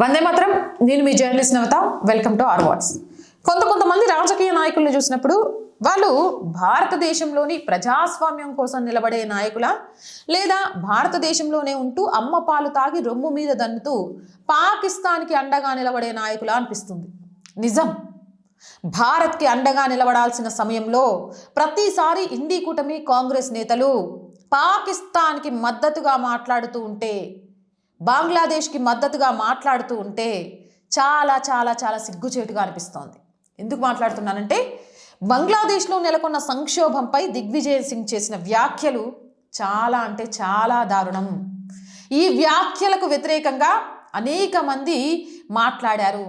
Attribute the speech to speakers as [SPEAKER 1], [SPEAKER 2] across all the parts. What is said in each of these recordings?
[SPEAKER 1] వందే మాత్రం. నేను మీ journalist Navata. Welcome to R what's కొంత కొంతమంది రాజకీయ నాయకుల్ని చూసినప్పుడు వాళ్ళు భారతదేశంలోని ప్రజాస్వామ్యం కోసం నిలబడే నాయకుల? లేదా భారతదేశంలోనే ఉంటూ అమ్మ పాలు తాగి రొమ్ము మీద దన్నుతూ పాకిస్తాన్కి అండగా నిలబడే నాయకుల అనిపిస్తుంది. నిజం. భారత్కి అండగా నిలబడాల్సిన సమయంలో ప్రతిసారి ఇండి కూటమి కాంగ్రెస్ నేతలు పాకిస్తాన్కి మద్దతుగా మాట్లాడుతూ ఉంటే బంగ్లాదేశ్కి మద్దతుగా మాట్లాడుతూ ఉంటే చాలా చాలా చాలా సిగ్గుచేటుగా అనిపిస్తోంది. ఎందుకు మాట్లాడుతున్నానంటే బంగ్లాదేశ్లో నెలకొన్న సంక్షోభంపై దిగ్విజయ్ సింగ్ చేసిన వ్యాఖ్యలు చాలా అంటే చాలా దారుణం. ఈ వ్యాఖ్యలకు వ్యతిరేకంగా అనేక మంది మాట్లాడారు.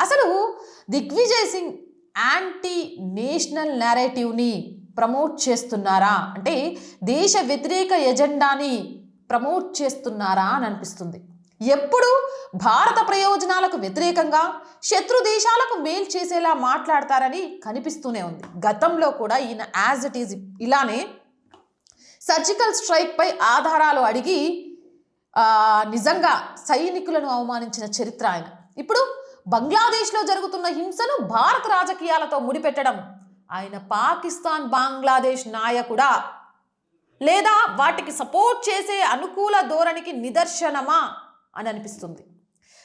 [SPEAKER 1] అసలు దిగ్విజయ్ సింగ్ యాంటీ నేషనల్ నేరేటివ్ని ప్రమోట్ చేస్తున్నారా? అంటే దేశ వ్యతిరేక ఎజెండాని ప్రమోట్ చేస్తున్నారా అని అనిపిస్తుంది. ఎప్పుడు భారత ప్రయోజనాలకు వ్యతిరేకంగా శత్రు దేశాలకు మేలు చేసేలా మాట్లాడతారని కనిపిస్తూనే ఉంది. గతంలో కూడా ఈయన యాజ్ ఇట్ ఈజ్ ఇలానే సర్జికల్ స్ట్రైక్పై ఆధారాలు అడిగి నిజంగా సైనికులను అవమానించిన చరిత్ర ఆయన. ఇప్పుడు బంగ్లాదేశ్లో జరుగుతున్న హింసను భారత రాజకీయాలతో ముడిపెట్టడం ఆయన పాకిస్తాన్ బంగ్లాదేశ్ నాయకుడా లేదా వాటికి సపోర్ట్ చేసే అనుకూల ధోరణికి నిదర్శనమా అని అనిపిస్తుంది.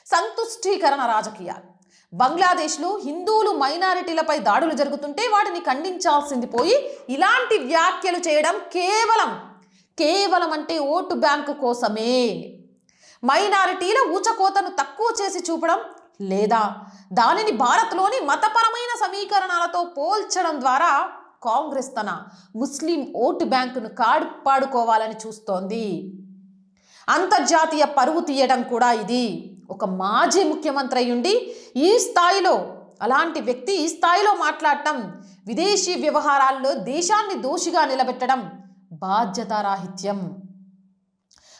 [SPEAKER 1] సంతుష్టీకరణ రాజకీయాలు. బంగ్లాదేశ్లో హిందువులు మైనారిటీలపై దాడులు జరుగుతుంటే వాటిని ఖండించాల్సింది పోయి ఇలాంటి వ్యాఖ్యలు చేయడం కేవలం కేవలం అంటే ఓటు బ్యాంకు కోసమే. మైనారిటీల ఊచకోతను తక్కువ చేసి చూపడం లేదా దానిని భారత్లోని మతపరమైన సమీకరణాలతో పోల్చడం ద్వారా కాంగ్రెస్ తన ముస్లిం ఓటు బ్యాంకును కాపాడుకోవాలని చూస్తోంది. అంతర్జాతీయ పరువు తీయడం కూడా ఇది. ఒక మాజీ ముఖ్యమంత్రి అయ్యుండి ఈ స్థాయిలో అలాంటి వ్యక్తి ఈ స్థాయిలో మాట్లాడటం విదేశీ వ్యవహారాల్లో దేశాన్ని దోషిగా నిలబెట్టడం బాధ్యతారాహిత్యం.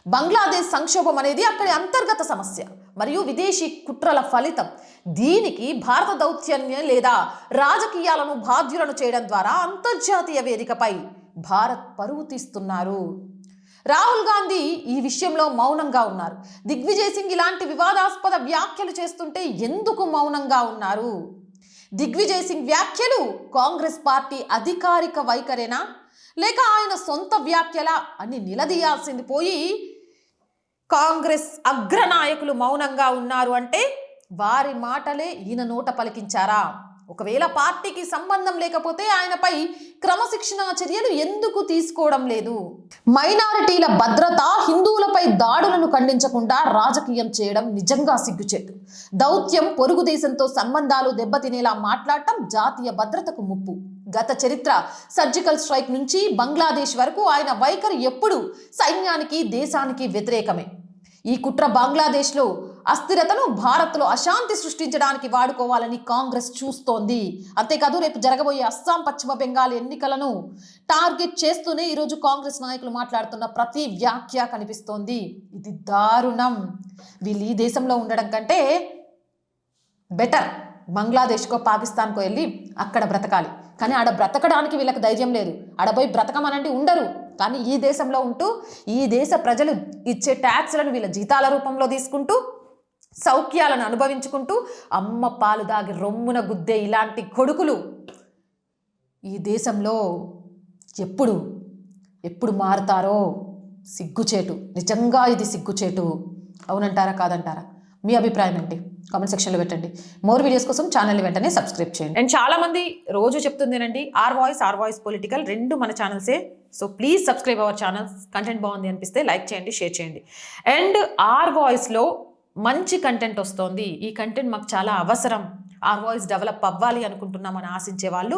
[SPEAKER 1] బంగ్లాదేశ్ సంక్షోభం అనేది అక్కడి అంతర్గత సమస్య. మరియు విదేశీ కుట్రల ఫలితం. దీనికి భారత దౌత్యాన్ని లేదా రాజకీయాలను బాధ్యులను చేయడం ద్వారా అంతర్జాతీయ వేదికపై భారత్ పరువు తీస్తున్నారు. రాహుల్ గాంధీ ఈ విషయంలో మౌనంగా ఉన్నారు. దిగ్విజయ్ సింగ్ ఇలాంటి వివాదాస్పద వ్యాఖ్యలు చేస్తుంటే ఎందుకు మౌనంగా ఉన్నారు? దిగ్విజయ్ సింగ్ వ్యాఖ్యలు కాంగ్రెస్ పార్టీ అధికారిక వైఖరేనా? లేక ఆయన సొంత వ్యాఖ్యల అని నిలదీయాల్సింది పోయి కాంగ్రెస్ అగ్రనాయకులు మౌనంగా ఉన్నారు అంటే వారి మాటలే ఈయన నోట పలికించారా? ఒకవేళ పార్టీకి సంబంధం లేకపోతే ఆయనపై క్రమశిక్షణా చర్యలు ఎందుకు తీసుకోవడం లేదు? మైనారిటీల భద్రత హిందువులపై దాడులను ఖండించకుండా రాజకీయం చేయడం నిజంగా సిగ్గుచేటు. దౌత్యం పొరుగు దేశంతో సంబంధాలు దెబ్బతినేలా మాట్లాడటం జాతీయ భద్రతకు ముప్పు. గత చరిత్ర సర్జికల్ స్ట్రైక్ నుంచి బంగ్లాదేశ్ వరకు ఆయన వైఖరి ఎప్పుడు సైన్యానికి దేశానికి వ్యతిరేకమే. ఈ కుట్ర బంగ్లాదేశ్లో అస్థిరతను భారత్లో అశాంతి సృష్టించడానికి వాడుకోవాలని కాంగ్రెస్ చూస్తోంది. అంతేకాదు రేపు జరగబోయే అస్సాం పశ్చిమ బెంగాల్ ఎన్నికలను టార్గెట్ చేస్తూనే ఈరోజు కాంగ్రెస్ నాయకులు మాట్లాడుతున్న ప్రతి వ్యాఖ్య కనిపిస్తోంది. ఇది దారుణం. వీళ్ళు ఈ దేశంలో ఉండడం కంటే బెటర్. బంగ్లాదేశ్కో పాకిస్తాన్కో వెళ్ళి అక్కడ బ్రతకాలి. కానీ ఆడ బ్రతకడానికి వీళ్ళకి ధైర్యం లేదు. ఆడ పోయి ఉండరు. కానీ ఈ దేశంలో ఉంటూ ఈ దేశ ప్రజలు ఇచ్చే ట్యాక్స్లను వీళ్ళ జీతాల రూపంలో తీసుకుంటూ సౌఖ్యాలను అనుభవించుకుంటూ అమ్మ పాలు దాగి రొమ్మున గుద్దే ఇలాంటి కొడుకులు ఈ దేశంలో ఎప్పుడు ఎప్పుడు మారుతారో సిగ్గుచేటు. నిజంగా ఇది సిగ్గుచేటు. అవునంటారా కాదంటారా? మీ అభిప్రాయం ఏంటి? కామెంట్ సెక్షన్లో పెట్టండి. మోర్ వీడియోస్ కోసం ఛానల్ వెంటనే సబ్స్క్రైబ్ చేయండి. అండ్ చాలామంది రోజు రోజు చెప్తుందేనండి R Voice R Voice political రెండు మన ఛానల్సే so please subscribe our channels content బాగుంది అనిపిస్తే లైక్ చేయండి షేర్ చేయండి. అండ్ ఆర్ వాయిస్లో మంచి కంటెంట్ వస్తోంది. ఈ కంటెంట్ మాకు చాలా అవసరం. ఆర్ వాయిస్ డెవలప్ అవ్వాలి అనుకుంటున్నామని ఆశించే వాళ్ళు